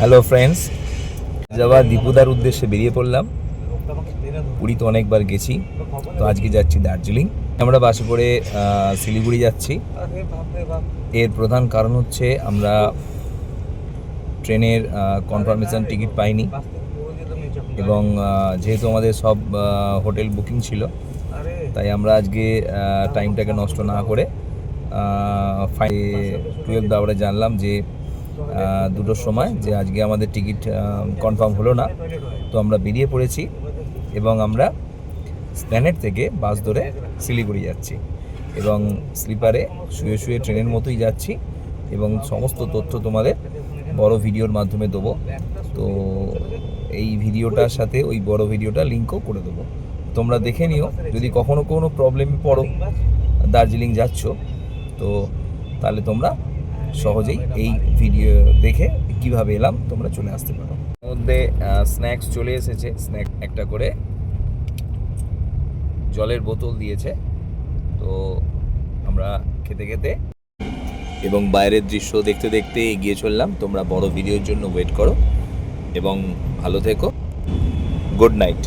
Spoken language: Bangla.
হ্যালো ফ্রেন্ডস যাওয়া দীপুদার উদ্দেশ্যে বেরিয়ে পড়লাম। পুরী তো অনেকবার গেছি। তো আজকে যাচ্ছি দার্জিলিং। আমরা বাসে করে শিলিগুড়ি যাচ্ছি। এর প্রধান কারণ হচ্ছে আমরা ট্রেনের কনফার্মেশন টিকিট পাইনি। এবং যেহেতু আমাদের সব হোটেল বুকিং ছিল, তাই আমরা আজকে টাইমটাকে নষ্ট না করে ফাইভ টুয়েলভ আওয়ারে জানলাম যে দুটোর সময় যে আজকে আমাদের টিকিট কনফার্ম হলো না। তো আমরা বেরিয়ে পড়েছি এবং আমরা স্প্ল্যানেট থেকে বাস ধরে শিলিগুড়ি যাচ্ছি এবং স্লিপারে শুয়ে শুয়ে ট্রেনের মতোই যাচ্ছি এবং সমস্ত তথ্য তোমাদের বড় ভিডিওর মাধ্যমে দেবো। তো এই ভিডিওটার সাথে ওই বড় ভিডিওটা লিঙ্কও করে দেবো। তোমরা দেখে নিও, যদি কখনো কোনো প্রবলেমে পড়ো, দার্জিলিং যাচ্ছ, তো তাহলে তোমরা সহজেই এই ভিডিও দেখে কীভাবে এলাম, তোমরা চলে আসতে পারো। মধ্যে স্ন্যাক্স চলে এসেছে। স্ন্যাক একটা করে জলের বোতল দিয়েছে। তো আমরা খেতে খেতে এবং বাইরের দৃশ্য দেখতে দেখতে এগিয়ে চললাম। তোমরা বড় ভিডিওর জন্য ওয়েট করো এবং ভালো থেকো। Good night